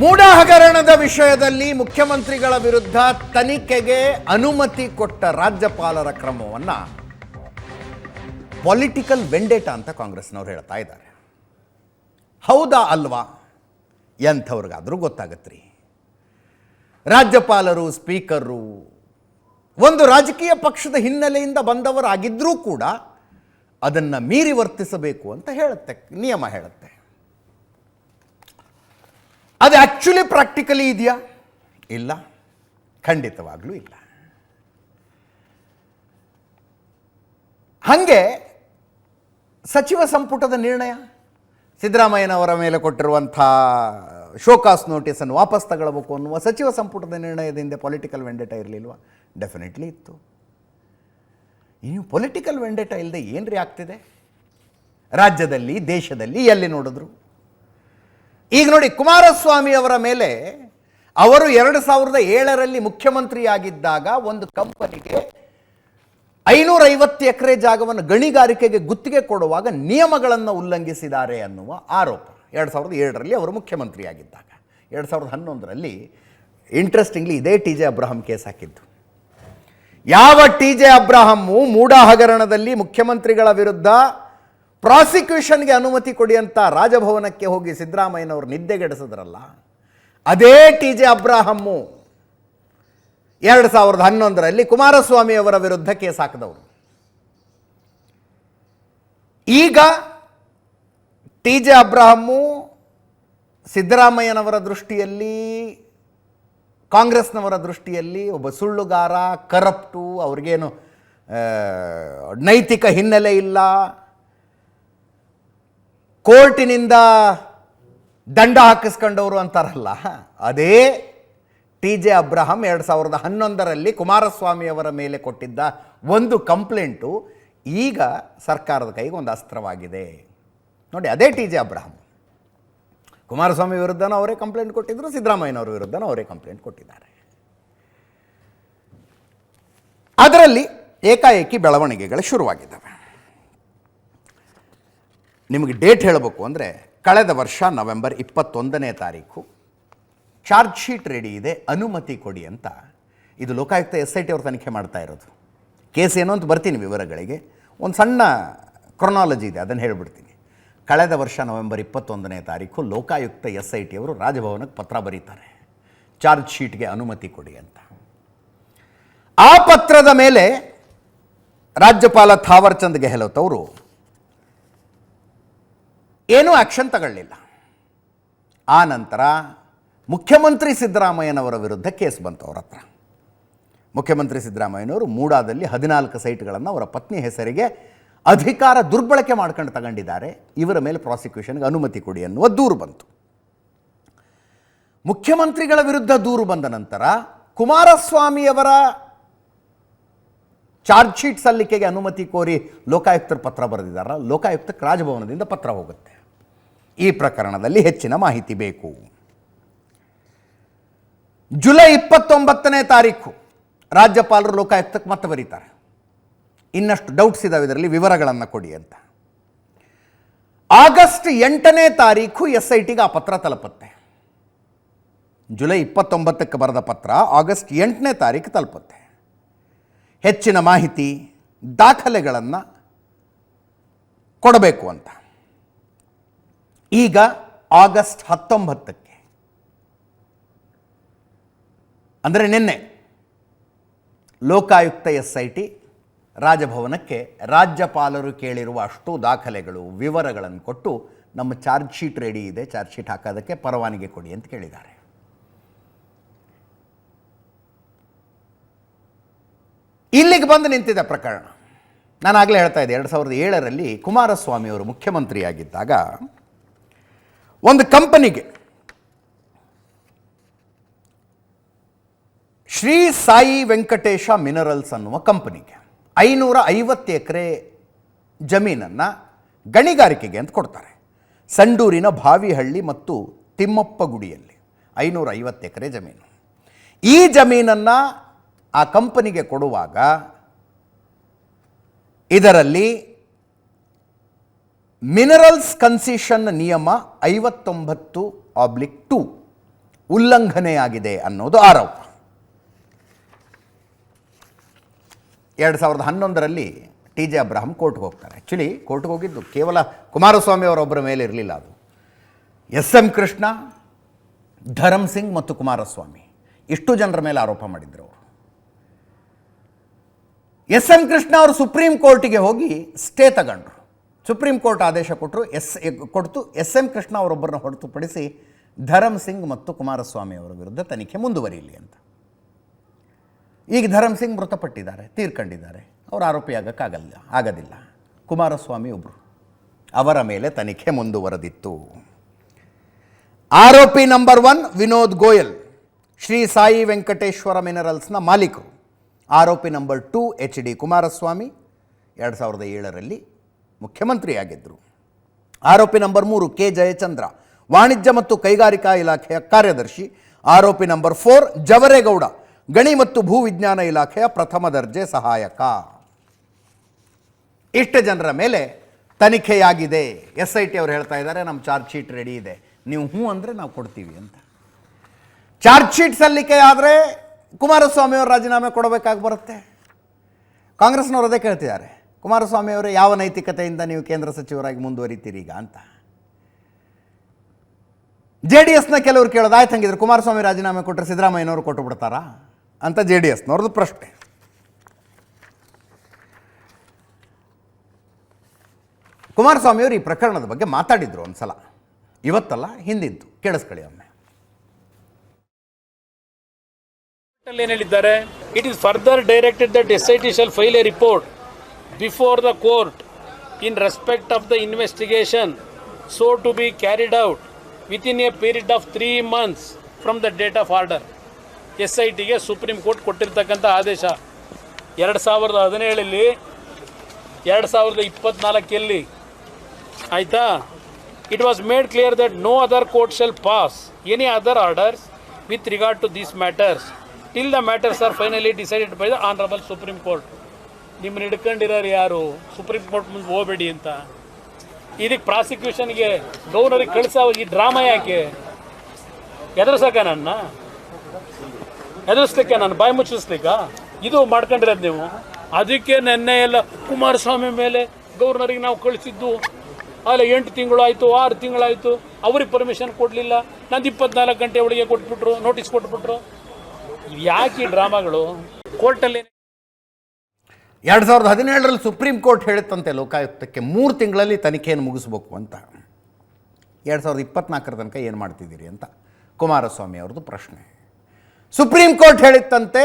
ಮೂಢ ಹಗರಣದ ವಿಷಯದಲ್ಲಿ ಮುಖ್ಯಮಂತ್ರಿಗಳ ವಿರುದ್ಧ ತನಿಖೆಗೆ ಅನುಮತಿ ಕೊಟ್ಟ ರಾಜ್ಯಪಾಲರ ಕ್ರಮವನ್ನು ಪೊಲಿಟಿಕಲ್ ವೆಂಡೇಟ ಅಂತ ಕಾಂಗ್ರೆಸ್ನವ್ರು ಹೇಳ್ತಾ ಇದ್ದಾರೆ. ಹೌದಾ ಅಲ್ವಾ? ಎಂಥವ್ರಿಗಾದರೂ ಗೊತ್ತಾಗತ್ರಿ. ರಾಜ್ಯಪಾಲರು ಸ್ಪೀಕರು ಒಂದು ರಾಜಕೀಯ ಪಕ್ಷದ ಹಿನ್ನೆಲೆಯಿಂದ ಬಂದವರಾಗಿದ್ದರೂ ಕೂಡ ಅದನ್ನು ಮೀರಿ ವರ್ತಿಸಬೇಕು ಅಂತ ಹೇಳುತ್ತೆ, ನಿಯಮ ಹೇಳುತ್ತೆ. ಅದು ಆ್ಯಕ್ಚುಲಿ ಪ್ರಾಕ್ಟಿಕಲಿ ಇದೆಯಾ? ಇಲ್ಲ. ಖಂಡಿತವಾಗ್ಲೂ ಇಲ್ಲ. ಹಾಗೆ ಸಚಿವ ಸಂಪುಟದ ನಿರ್ಣಯ? ಸಿದ್ದರಾಮಯ್ಯನವರ ಮೇಲೆ ಕೊಟ್ಟಿರುವಂಥ ಶೋಕಾಸ್ ನೋಟಿಸನ್ನು ವಾಪಸ್ ತಗೊಳ್ಬೇಕು ಅನ್ನುವ ಸಚಿವ ಸಂಪುಟದ ನಿರ್ಣಯದಿಂದ ಪೊಲಿಟಿಕಲ್ ವೆಂಡೇಟ ಇರಲಿಲ್ವ? ಡೆಫಿನೆಟ್ಲಿ ಇತ್ತು. ಇನ್ನು ಪೊಲಿಟಿಕಲ್ ವೆಂಡೇಟ ಇಲ್ಲದೆ ಏನು ರೀ ಆಗ್ತಿದೆ? ರಾಜ್ಯದಲ್ಲಿ, ದೇಶದಲ್ಲಿ ಎಲ್ಲಿ ನೋಡಿದ್ರು? ಈಗ ನೋಡಿ, ಕುಮಾರಸ್ವಾಮಿ ಅವರ ಮೇಲೆ ಅವರು ಎರಡು ಸಾವಿರದ ಏಳರಲ್ಲಿ ಮುಖ್ಯಮಂತ್ರಿಯಾಗಿದ್ದಾಗ ಒಂದು ಕಂಪನಿಗೆ ಐನೂರೈವತ್ತು ಎಕರೆ ಜಾಗವನ್ನು ಗಣಿಗಾರಿಕೆಗೆ ಗುತ್ತಿಗೆ ಕೊಡುವಾಗ ನಿಯಮಗಳನ್ನು ಉಲ್ಲಂಘಿಸಿದ್ದಾರೆ ಅನ್ನುವ ಆರೋಪ. ಎರಡು ಸಾವಿರದ ಏಳರಲ್ಲಿ ಅವರು ಮುಖ್ಯಮಂತ್ರಿಯಾಗಿದ್ದಾಗ. ಎರಡು ಸಾವಿರದ ಹನ್ನೊಂದರಲ್ಲಿ ಇಂಟ್ರೆಸ್ಟಿಂಗ್ಲಿ ಇದೇ ಟಿ ಜೆ ಅಬ್ರಹಂ ಕೇಸ್ ಹಾಕಿದ್ದು. ಯಾವ ಟಿ ಜೆ ಅಬ್ರಹಮ್ಮು ಮೂಡ ಹಗರಣದಲ್ಲಿ ಮುಖ್ಯಮಂತ್ರಿಗಳ ವಿರುದ್ಧ ಪ್ರಾಸಿಕ್ಯೂಷನ್ಗೆ ಅನುಮತಿ ಕೊಡಿ ಅಂತ ರಾಜಭವನಕ್ಕೆ ಹೋಗಿ ಸಿದ್ದರಾಮಯ್ಯನವರು ನಿದ್ದೆಗೆಡಿಸಿದ್ರಲ್ಲ, ಅದೇ ಟಿ ಜೆ ಅಬ್ರಾಹಮ್ಮು ಎರಡು ಸಾವಿರದ ಹನ್ನೊಂದರಲ್ಲಿ ಕುಮಾರಸ್ವಾಮಿ ಅವರ ವಿರುದ್ಧ ಕೇಸ್ ಹಾಕಿದವರು. ಈಗ ಟಿ ಜೆ ಅಬ್ರಾಹಮ್ಮು ಸಿದ್ದರಾಮಯ್ಯನವರ ದೃಷ್ಟಿಯಲ್ಲಿ, ಕಾಂಗ್ರೆಸ್ನವರ ದೃಷ್ಟಿಯಲ್ಲಿ ಒಬ್ಬ ಸುಳ್ಳುಗಾರ, ಕರಪ್ಟು, ಅವ್ರಿಗೇನು ನೈತಿಕ ಹಿನ್ನೆಲೆ ಇಲ್ಲ ಕೋರ್ಟಿನಿಂದ ದಂಡ ಹಾಕಿಸ್ಕೊಂಡವರು ಅಂತಾರಲ್ಲ ಅದೇ ಟಿ ಜೆ ಅಬ್ರಹಂ ಎರಡು ಸಾವಿರದ ಹನ್ನೊಂದರಲ್ಲಿ ಕುಮಾರಸ್ವಾಮಿ ಅವರ ಮೇಲೆ ಕೊಟ್ಟಿದ್ದ ಒಂದು ಕಂಪ್ಲೇಂಟು ಈಗ ಸರ್ಕಾರದ ಕೈಗೆ ಒಂದು ಅಸ್ತ್ರವಾಗಿದೆ. ನೋಡಿ, ಅದೇ ಟಿ ಜೆ ಅಬ್ರಹಂ. ಕುಮಾರಸ್ವಾಮಿ ವಿರುದ್ಧನೂ ಅವರೇ ಕಂಪ್ಲೇಂಟ್ ಕೊಟ್ಟಿದ್ದರು ಸಿದ್ದರಾಮಯ್ಯನವರ ವಿರುದ್ಧನೂ ಅವರೇ ಕಂಪ್ಲೇಂಟ್ ಕೊಟ್ಟಿದ್ದಾರೆ. ಅದರಲ್ಲಿ ಏಕಾಏಕಿ ಬೆಳವಣಿಗೆಗಳು ಶುರುವಾಗಿದ್ದಾವೆ. ನಿಮಗೆ ಡೇಟ್ ಹೇಳಬೇಕು ಅಂದರೆ ಕಳೆದ ವರ್ಷ ನವೆಂಬರ್ ಇಪ್ಪತ್ತೊಂದನೇ ತಾರೀಕು. ಚಾರ್ಜ್ ಶೀಟ್ ರೆಡಿ ಇದೆ, ಅನುಮತಿ ಕೊಡಿ ಅಂತ. ಇದು ಲೋಕಾಯುಕ್ತ ಎಸ್ ಐ ಟಿ ಅವರು ತನಿಖೆ ಮಾಡ್ತಾ ಇರೋದು. ಕೇಸ್ ಏನು ಅಂತ ಬರ್ತೀನಿ ವಿವರಗಳಿಗೆ. ಒಂದು ಸಣ್ಣ ಕ್ರೊನಾಲಜಿ ಇದೆ, ಅದನ್ನು ಹೇಳ್ಬಿಡ್ತೀನಿ. ಕಳೆದ ವರ್ಷ ನವೆಂಬರ್ ಇಪ್ಪತ್ತೊಂದನೇ ತಾರೀಕು ಲೋಕಾಯುಕ್ತ ಎಸ್ ಐ ಟಿ ಅವರು ರಾಜಭವನಕ್ಕೆ ಪತ್ರ ಬರೀತಾರೆ. ಚಾರ್ಜ್ ಶೀಟ್ಗೆ ಅನುಮತಿ ಕೊಡಿ ಅಂತ. ಆ ಪತ್ರದ ಮೇಲೆ ರಾಜ್ಯಪಾಲ ಥಾವರ್ಚಂದ್ ಗೆಹ್ಲೋತ್ ಅವರು ಏನೂ ಆ್ಯಕ್ಷನ್ ತಗೊಳ್ಳಿಲ್ಲ. ಆ ನಂತರ ಮುಖ್ಯಮಂತ್ರಿ ಸಿದ್ದರಾಮಯ್ಯನವರ ವಿರುದ್ಧ ಕೇಸ್ ಬಂತು ಅವ್ರ ಹತ್ರ. ಮುಖ್ಯಮಂತ್ರಿ ಸಿದ್ದರಾಮಯ್ಯನವರು ಮೂಡಾದಲ್ಲಿ ಹದಿನಾಲ್ಕು ಸೈಟ್ಗಳನ್ನು ಅವರ ಪತ್ನಿ ಹೆಸರಿಗೆ ಅಧಿಕಾರ ದುರ್ಬಳಕೆ ಮಾಡ್ಕೊಂಡು ತಗೊಂಡಿದ್ದಾರೆ. ಇವರ ಮೇಲೆ ಪ್ರಾಸಿಕ್ಯೂಷನ್ಗೆ ಅನುಮತಿ ಕೊಡಿ ಅನ್ನುವ ದೂರು ಬಂತು. ಮುಖ್ಯಮಂತ್ರಿಗಳ ವಿರುದ್ಧ ದೂರು ಬಂದ ನಂತರ ಕುಮಾರಸ್ವಾಮಿಯವರ ಚಾರ್ಜ್ ಶೀಟ್ ಸಲ್ಲಿಕೆಗೆ ಅನುಮತಿ ಕೋರಿ ಲೋಕಾಯುಕ್ತರು ಪತ್ರ ಬರೆದಿದ್ದಾರ. ಲೋಕಾಯುಕ್ತಕ್ಕೆ ರಾಜಭವನದಿಂದ ಪತ್ರ ಹೋಗುತ್ತೆ. ಈ ಪ್ರಕರಣದಲ್ಲಿ ಹೆಚ್ಚಿನ ಮಾಹಿತಿ ಬೇಕು. ಜುಲೈ ಇಪ್ಪತ್ತೊಂಬತ್ತನೇ ತಾರೀಕು ರಾಜ್ಯಪಾಲರು ಲೋಕಾಯುಕ್ತಕ್ಕೆ ಮತ್ತೆ ಬರೀತಾರೆ. ಇನ್ನಷ್ಟು ಡೌಟ್ಸ್ ಇದಾವೆ ಇದರಲ್ಲಿ, ವಿವರಗಳನ್ನು ಕೊಡಿ ಅಂತ. ಆಗಸ್ಟ್ ಎಂಟನೇ ತಾರೀಕು ಎಸ್ ಐ ಟಿಗೆ ಆ ಪತ್ರ ತಲುಪುತ್ತೆ. ಜುಲೈ ಇಪ್ಪತ್ತೊಂಬತ್ತಕ್ಕೆ ಬರೆದ ಪತ್ರ ಆಗಸ್ಟ್ ಎಂಟನೇ ತಾರೀಕು ತಲುಪುತ್ತೆ. ಹೆಚ್ಚಿನ ಮಾಹಿತಿ ದಾಖಲೆಗಳನ್ನು ಕೊಡಬೇಕು ಅಂತ. ಈಗ ಆಗಸ್ಟ್ ಹತ್ತೊಂಬತ್ತಕ್ಕೆ, ಅಂದರೆ ನಿನ್ನೆ, ಲೋಕಾಯುಕ್ತ ಎಸ್ ಐ ಟಿ ರಾಜಭವನಕ್ಕೆ ರಾಜ್ಯಪಾಲರು ಕೇಳಿರುವ ಅಷ್ಟು ದಾಖಲೆಗಳು, ವಿವರಗಳನ್ನು ಕೊಟ್ಟು ನಮ್ಮ ಚಾರ್ಜ್ ಶೀಟ್ ರೆಡಿ ಇದೆ, ಚಾರ್ಜ್ ಶೀಟ್ ಹಾಕೋದಕ್ಕೆ ಪರವಾನಗಿ ಕೊಡಿ ಅಂತ ಕೇಳಿದ್ದಾರೆ. ಇಲ್ಲಿಗೆ ಬಂದು ನಿಂತಿದೆ ಪ್ರಕರಣ. ನಾನು ಆಗಲೇ ಹೇಳ್ತಾ ಇದ್ದೆ, ಎರಡು ಸಾವಿರದ ಏಳರಲ್ಲಿ ಕುಮಾರಸ್ವಾಮಿ ಅವರು ಮುಖ್ಯಮಂತ್ರಿಯಾಗಿದ್ದಾಗ ಒಂದು ಕಂಪನಿಗೆ ಶ್ರೀ ಸಾಯಿ ವೆಂಕಟೇಶ ಮಿನರಲ್ಸ್ ಅನ್ನುವ ಕಂಪನಿಗೆ ಐನೂರ ಐವತ್ತು ಎಕರೆ ಜಮೀನನ್ನು ಗಣಿಗಾರಿಕೆಗೆ ಅಂತ ಕೊಡ್ತಾರೆ. ಸಂಡೂರಿನ ಭಾವಿಹಳ್ಳಿ ಮತ್ತು ತಿಮ್ಮಪ್ಪ ಗುಡಿಯಲ್ಲಿ ಐನೂರ ಐವತ್ತು ಎಕರೆ ಜಮೀನು. ಈ ಜಮೀನನ್ನು ಆ ಕಂಪನಿಗೆ ಕೊಡುವಾಗ ಇದರಲ್ಲಿ ಮಿನರಲ್ಸ್ ಕನ್ಸಿಷನ್ ನಿಯಮ ಐವತ್ತೊಂಬತ್ತು ಆಬ್ಲಿಕ್ ಟು ಉಲ್ಲಂಘನೆಯಾಗಿದೆ ಅನ್ನೋದು ಆರೋಪ. ಎರಡು ಸಾವಿರದ ಹನ್ನೊಂದರಲ್ಲಿ ಟಿ ಜೆ ಅಬ್ರಾಹಂ ಕೋರ್ಟ್ಗೆ ಹೋಗ್ತಾರೆ. ಆ್ಯಕ್ಚುಲಿ ಕೋರ್ಟ್ಗೆ ಹೋಗಿದ್ದು ಕೇವಲ ಕುಮಾರಸ್ವಾಮಿ ಅವರೊಬ್ಬರ ಮೇಲೆ ಇರಲಿಲ್ಲ ಅದು. ಎಸ್ ಎಂ ಕೃಷ್ಣ ಧರಮ್ ಸಿಂಗ್ ಮತ್ತು ಕುಮಾರಸ್ವಾಮಿ. ಇಷ್ಟು ಜನರ ಮೇಲೆ ಆರೋಪ ಮಾಡಿದ್ರು ಅವರು. ಎಸ್ ಎಂ ಕೃಷ್ಣ ಅವರು ಸುಪ್ರೀಂ ಕೋರ್ಟಿಗೆ ಹೋಗಿ ಸ್ಟೇ ತಗೊಂಡ್ರು. ಸುಪ್ರೀಂ ಕೋರ್ಟ್ ಆದೇಶ ಕೊಟ್ಟರು ಎಸ್ ಕೊಡ್ತು ಎಸ್ ಎಂ ಕೃಷ್ಣ ಅವರೊಬ್ಬರನ್ನ ಹೊರತುಪಡಿಸಿ ಧರಮ್ ಸಿಂಗ್ ಮತ್ತು ಕುಮಾರಸ್ವಾಮಿ ಅವರ ವಿರುದ್ಧ ತನಿಖೆ ಮುಂದುವರಿಯಲಿ ಅಂತ. ಈಗ ಧರಮ್ ಸಿಂಗ್ ಮೃತಪಟ್ಟಿದ್ದಾರೆ, ತೀರ್ಕೊಂಡಿದ್ದಾರೆ. ಅವರು ಆರೋಪಿಯಾಗಕ್ಕಾಗಲ್ಲ ಆಗೋದಿಲ್ಲ. ಕುಮಾರಸ್ವಾಮಿ ಒಬ್ಬರು ಅವರ ಮೇಲೆ ತನಿಖೆ ಮುಂದುವರೆದಿತ್ತು. ಆರೋಪಿ ನಂಬರ್ ಒನ್ ವಿನೋದ್ ಗೋಯಲ್, ಶ್ರೀ ಸಾಯಿ ವೆಂಕಟೇಶ್ವರ ಮಿನರಲ್ಸ್ನ ಮಾಲೀಕರು. ಆರೋಪಿ number two H D Kumaraswamy ಎರಡು ಸಾವಿರದ ಏಳರಲ್ಲಿ ಮುಖ್ಯಮಂತ್ರಿಯಾಗಿದ್ದರು ಆರೋಪಿ ನಂಬರ್ ಮೂರು ಕೆ ಜಯಚಂದ್ರ, ವಾಣಿಜ್ಯ ಮತ್ತು ಕೈಗಾರಿಕಾ ಇಲಾಖೆಯ ಕಾರ್ಯದರ್ಶಿ. ಆರೋಪಿ ನಂಬರ್ ಫೋರ್ ಜವರೇಗೌಡ, ಗಣಿ ಮತ್ತು ಭೂವಿಜ್ಞಾನ ಇಲಾಖೆಯ ಪ್ರಥಮ ದರ್ಜೆ ಸಹಾಯಕ. ಇಷ್ಟು ಜನರ ಮೇಲೆ ತನಿಖೆಯಾಗಿದೆ. ಎಸ್ ಐ ಟಿ ಅವ್ರು ಹೇಳ್ತಾ ಇದ್ದಾರೆ, ನಮ್ಮ ಚಾರ್ಜ್ ಶೀಟ್ ರೆಡಿ ಇದೆ. ನೀವು ಹ್ಞೂ ಅಂದರೆ ನಾವು ಕೊಡ್ತೀವಿ ಅಂತ. ಚಾರ್ಜ್ ಶೀಟ್ ಸಲ್ಲಿಕೆ ಆದರೆ ಕುಮಾರಸ್ವಾಮಿ ಅವರು ರಾಜೀನಾಮೆ ಕೊಡಬೇಕಾಗಿ ಬರುತ್ತೆ. ಕಾಂಗ್ರೆಸ್ನವರು ಅದೇ ಕೇಳ್ತಿದ್ದಾರೆ. ಕುಮಾರಸ್ವಾಮಿ ಅವರು ಯಾವ ನೈತಿಕತೆಯಿಂದ ನೀವು ಕೇಂದ್ರ ಸಚಿವರಾಗಿ ಮುಂದುವರಿತೀರಿ ಈಗ ಅಂತ. ಜೆ ಡಿ ಎಸ್ನ ಕೆಲವರು ಕೇಳೋದು, ಆಯ್ತು ಹಂಗಿದ್ರೆ ಕುಮಾರಸ್ವಾಮಿ ರಾಜೀನಾಮೆ ಕೊಟ್ಟರೆ ಸಿದ್ದರಾಮಯ್ಯನವರು ಕೊಟ್ಟು ಬಿಡ್ತಾರಾ ಅಂತ ಜೆ ಡಿ ಎಸ್ನವ್ರದ್ದು ಪ್ರಶ್ನೆ. ಕುಮಾರಸ್ವಾಮಿಯವರು ಈ ಪ್ರಕರಣದ ಬಗ್ಗೆ ಮಾತಾಡಿದ್ರು ಒಂದ್ಸಲ. ಇವತ್ತಲ್ಲ ಹಿಂದಿದ್ದು ಕೇಳಿಸ್ಕೊಳ್ಳಿ ಒಮ್ಮೆ. ಏನ್ ಹೇಳಿದ್ದಾರೆ? It is further directed that S I T shall file a report before the court in respect of the investigation so to be carried out within a period of three months from the date of order S I ಟಿಗೆ Supreme Court ಕೊಟ್ಟಿರ್ತಕ್ಕಂಥ ಆದೇಶ. ಎರಡು ಸಾವಿರದ ಹದಿನೇಳಲ್ಲಿ, ಎರಡು ಸಾವಿರದ ಇಪ್ಪತ್ನಾಲ್ಕಲ್ಲಿ, ಆಯಿತಾ? It was made clear that no other court shall pass any other orders with regard to these matters till the matters are finally decided by the honourable Supreme Court ನಿಮ್ಮನ್ನ ಹಿಡ್ಕೊಂಡಿರೋರು ಯಾರು? ಸುಪ್ರೀಂ ಕೋರ್ಟ್ ಮುಂದೆ ಹೋಗಬೇಡಿ ಅಂತ. ಇದಕ್ಕೆ ಪ್ರಾಸಿಕ್ಯೂಷನ್ಗೆ ಗೌರ್ನರಿಗೆ ಕಳಿಸೋ ಈ drama ಯಾಕೆ? ಎದುರಿಸಕ ನನ್ನ? ಎದುರಿಸ್ಲಿಕ್ಕೆ ನಾನು ಬಾಯಿ ಮುಚ್ಚಿಸ್ಲಿಕ್ಕ? ಇದು ಮಾಡ್ಕೊಂಡಿರೋದು ನೀವು. ಅದಕ್ಕೆ ನೆನ್ನೆ ಎಲ್ಲ ಕುಮಾರಸ್ವಾಮಿ ಮೇಲೆ ಗೌರ್ನರಿಗೆ ನಾವು ಕಳಿಸಿದ್ದು. ಅಲ್ಲ, ಎಂಟು ತಿಂಗಳು ಆಯಿತು, ಆರು ತಿಂಗಳಾಯಿತು ಅವ್ರಿಗೆ ಪರ್ಮಿಷನ್ ಕೊಡಲಿಲ್ಲ. ನಂದು ಇಪ್ಪತ್ನಾಲ್ಕು ಗಂಟೆ ಒಳಗೆ ಕೊಟ್ಬಿಟ್ರು ನೋಟಿಸ್ ಕೊಟ್ಬಿಟ್ರು. ಯಾಕೆ ಡ್ರಾಮಾಗಳು ಕೋರ್ಟಲ್ಲಿ ಎರಡು ಸಾವಿರದ ಹದಿನೇಳರಲ್ಲಿ ಸುಪ್ರೀಂ ಕೋರ್ಟ್ ಹೇಳುತ್ತಂತೆ ಲೋಕಾಯುಕ್ತಕ್ಕೆ ಮೂರು ತಿಂಗಳಲ್ಲಿ ತನಿಖೆಯನ್ನು ಮುಗಿಸ್ಬೇಕು ಅಂತ. ಎರಡು ಸಾವಿರದ ಇಪ್ಪತ್ನಾಲ್ಕರ ತನಕ ಏನು ಮಾಡ್ತಿದ್ದೀರಿ ಅಂತ ಕುಮಾರಸ್ವಾಮಿ ಅವ್ರದ್ದು ಪ್ರಶ್ನೆ. ಸುಪ್ರೀಂ ಕೋರ್ಟ್ ಹೇಳಿತ್ತಂತೆ,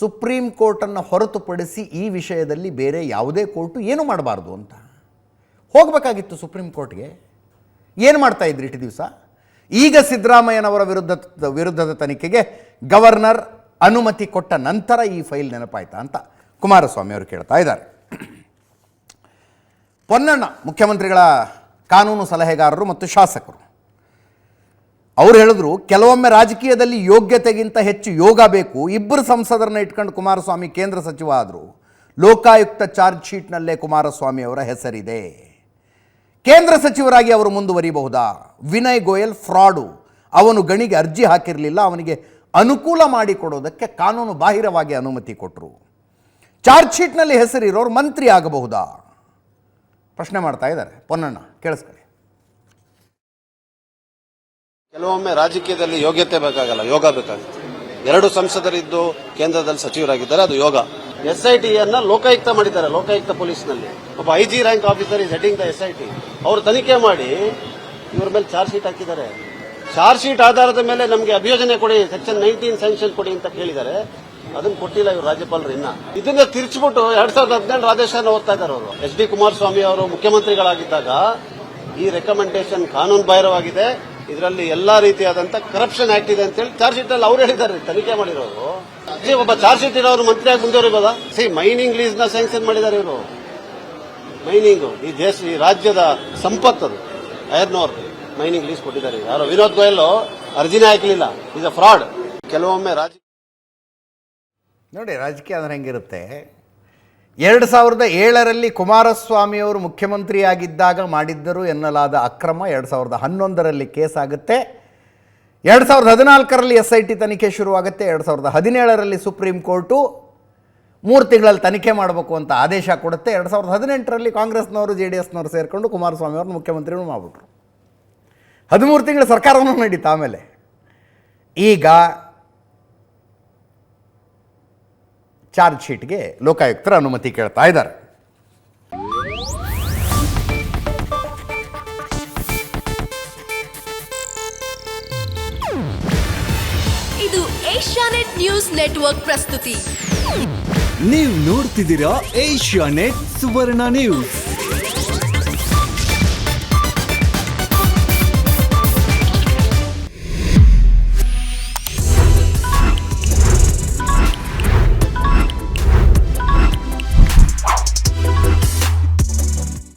ಸುಪ್ರೀಂ ಕೋರ್ಟನ್ನು ಹೊರತುಪಡಿಸಿ ಈ ವಿಷಯದಲ್ಲಿ ಬೇರೆ ಯಾವುದೇ ಕೋರ್ಟು ಏನು ಮಾಡಬಾರ್ದು ಅಂತ. ಹೋಗಬೇಕಾಗಿತ್ತು ಸುಪ್ರೀಂ ಕೋರ್ಟ್ಗೆ. ಏನು ಮಾಡ್ತಾ ಇದ್ರಿ ಇಟ್ಟು ದಿವಸ? ಈಗ ಸಿದ್ದರಾಮಯ್ಯನವರ ವಿರುದ್ಧ ವಿರುದ್ಧದ ತನಿಖೆಗೆ ಗವರ್ನರ್ ಅನುಮತಿ ಕೊಟ್ಟ ನಂತರ ಈ ಫೈಲ್ ನೆನಪಾಯ್ತಾ ಅಂತ ಕುಮಾರಸ್ವಾಮಿ ಅವರು ಕೇಳ್ತಾ ಇದ್ದಾರೆ. ಪೊನ್ನಣ್ಣ, ಮುಖ್ಯಮಂತ್ರಿಗಳ ಕಾನೂನು ಸಲಹೆಗಾರರು ಮತ್ತು ಶಾಸಕರು. ಅವ್ರು ಹೇಳಿದ್ರು, ಕೆಲವೊಮ್ಮೆ ರಾಜಕೀಯದಲ್ಲಿ ಯೋಗ್ಯತೆಗಿಂತ ಹೆಚ್ಚು ಯೋಗ ಬೇಕು. ಇಬ್ಬರು ಸಂಸದರನ್ನ ಇಟ್ಕೊಂಡು ಕುಮಾರಸ್ವಾಮಿ ಕೇಂದ್ರ ಸಚಿವ ಆದರು. ಲೋಕಾಯುಕ್ತ ಚಾರ್ಜ್ ಶೀಟ್ನಲ್ಲೇ ಕುಮಾರಸ್ವಾಮಿ ಅವರ ಹೆಸರಿದೆ. ಕೇಂದ್ರ ಸಚಿವರಾಗಿ ಅವರು ಮುಂದುವರಿಬಹುದಾ ವಿನಯ್ ಗೋಯಲ್ ಫ್ರಾಡು. ಅವನು ಗಣಿಗೆ ಅರ್ಜಿ ಹಾಕಿರಲಿಲ್ಲ, ಅವನಿಗೆ ಅನುಕೂಲ ಮಾಡಿಕೊಡೋದಕ್ಕೆ ಕಾನೂನು ಬಾಹಿರವಾಗಿ ಅನುಮತಿ ಕೊಟ್ಟರು ಚಾರ್ಜ್ ಶೀಟ್ನಲ್ಲಿ ಹೆಸರಿರೋರು ಮಂತ್ರಿ ಆಗಬಹುದಾ? ಪ್ರಶ್ನೆ ಮಾಡ್ತಾ ಇದ್ದಾರೆ. ಪೊನ್ನಣ್ಣ, ಕೇಳಿಸ್ಕೊಳ್ಳಿ. ಕೆಲವೊಮ್ಮೆ ರಾಜಕೀಯದಲ್ಲಿ ಯೋಗ್ಯತೆ ಬೇಕಾಗಲ್ಲ, ಯೋಗ ಬೇಕಾಗುತ್ತೆ. ಎರಡು ಸಂಸದರಿದ್ದು ಕೇಂದ್ರದಲ್ಲಿ ಸಚಿವರಾಗಿದ್ದಾರೆ, ಅದು ಯೋಗ. ಎಸ್ ಅನ್ನ ಲೋಕಾಯುಕ್ತ ಮಾಡಿದ್ದಾರೆ, ಲೋಕಾಯುಕ್ತ ಪೊಲೀಸ್ನಲ್ಲಿ. ಒಬ್ಬ I G rank officer is heading the S I T ಅವರು ತನಿಖೆ ಮಾಡಿ ಇವ್ರ ಮೇಲೆ ಚಾರ್ಜ್ ಶೀಟ್ ಹಾಕಿದ್ದಾರೆ. ಚಾರ್ಜ್ ಶೀಟ್ ಆಧಾರದ ಮೇಲೆ ನಮಗೆ ಅಭಿಯೋಜನೆ ಕೊಡಿ, ಸೆಕ್ಷನ್ ನೈನ್ಟೀನ್ ಸ್ಯಾಂಕ್ಷನ್ ಕೊಡಿ ಅಂತ ಕೇಳಿದ್ದಾರೆ. ಅದನ್ನು ಕೊಟ್ಟಿಲ್ಲ ಇವರು ರಾಜ್ಯಪಾಲರು ಇನ್ನ. ಇದನ್ನ ತಿರ್ಚ್ಬಿಟ್ಟು ಎರಡ್ ಸಾವಿರದ ಹದಿನೆಂಟು ಆದೇಶನ ಓದ್ತಾ ಇದ್ದಾರೆ ಅವರು. ಎಚ್ ಡಿ ಕುಮಾರಸ್ವಾಮಿ ಅವರು ಮುಖ್ಯಮಂತ್ರಿಗಳಾಗಿದ್ದಾಗ ಈ ರೆಕಮೆಂಡೇಶನ್ ಕಾನೂನು ಬಾಹಿರವಾಗಿದೆ. ಇದರಲ್ಲಿ ಎಲ್ಲಾ ರೀತಿಯಾದಂತ ಕರಪ್ಷನ್ ಆಕ್ಟ್ ಇದೆ ಅಂತೇಳಿ ಚಾರ್ಜ್ ಶೀಟ್ ಅಲ್ಲಿ ಅವ್ರು ಹೇಳಿದ್ದಾರೆ, ತನಿಖೆ ಮಾಡಿರೋರು. ಒಬ್ಬ ಚಾರ್ಜ್ ಶೀಟ್ ಇರೋರು ಮಂತ್ರಿಯಾಗಿ ಮುಂದುವರಿಬೋದಾ? ಸಿ ಮೈನಿಂಗ್ ಲೀಸ್ನ ಸ್ಯಾಂಕ್ಷನ್ ಮಾಡಿದ್ದಾರೆ ಇವರು. ಮೈನಿಂಗ್ ಈ ದೇಶ, ಈ ರಾಜ್ಯದ ಸಂಪತ್ತು ಅದು ಓರ್ ಮೈನಿಂಗ್ ಲೀಸ್ ಕೊಟ್ಟಿದ್ದಾರೆ ಯಾರೋ, ವಿನೋದ್ ಗೋಯಲ್ ಅರ್ಜಿನೇ ಹಾಕಲಿಲ್ಲ. ಅ ಫ್ರಾಡ್ ಕೆಲವೊಮ್ಮೆ ರಾಜ್ಯ ನೋಡಿ, ರಾಜಕೀಯ ಅಂದ್ರೆ ಹೆಂಗಿರುತ್ತೆ? ಎರಡು ಸಾವಿರದ ಏಳರಲ್ಲಿ ಕುಮಾರಸ್ವಾಮಿಯವರು ಮುಖ್ಯಮಂತ್ರಿಯಾಗಿದ್ದಾಗ ಮಾಡಿದ್ದರು ಎನ್ನಲಾದ ಅಕ್ರಮ, ಎರಡು ಸಾವಿರದ ಹನ್ನೊಂದರಲ್ಲಿ ಕೇಸ್ ಆಗುತ್ತೆ. ಎರಡು ಸಾವಿರದ ಹದಿನಾಲ್ಕರಲ್ಲಿ ಎಸ್ ಐ ಟಿ ತನಿಖೆ ಶುರುವಾಗುತ್ತೆ. ಎರಡು ಸಾವಿರದ ಹದಿನೇಳರಲ್ಲಿ ಸುಪ್ರೀಂ ಕೋರ್ಟು ಮೂರು ತಿಂಗಳಲ್ಲಿ ತನಿಖೆ ಮಾಡಬೇಕು ಅಂತ ಆದೇಶ ಕೊಡುತ್ತೆ. ಎರಡು ಸಾವಿರದ ಹದಿನೆಂಟರಲ್ಲಿ ಕಾಂಗ್ರೆಸ್ನವರು, ಜೆ ಡಿ ಎಸ್ನವರು ಸೇರಿಕೊಂಡು ಕುಮಾರಸ್ವಾಮಿ ಮುಖ್ಯಮಂತ್ರಿಗಳು ಮಾಡಿಬಿಟ್ರು. ಹದಿಮೂರು ತಿಂಗಳ ಸರ್ಕಾರವನ್ನು ನಡೀತು ಆಮೇಲೆ. ಈಗ ಚಾರ್ಜ್ ಶೀಟ್ಗೆ ಲೋಕಾಯುಕ್ತರ ಅನುಮತಿ ಕೇಳ್ತಾ ಇದ್ದಾರೆ. ಇದು ಏಷ್ಯಾನೆಟ್ ನ್ಯೂಸ್ ನೆಟ್ವರ್ಕ್ ಪ್ರಸ್ತುತಿ. ನೀವು ನೋಡ್ತಿದ್ದೀರಾ ಏಷ್ಯಾನೆಟ್ ಸುವರ್ಣ ನ್ಯೂಸ್.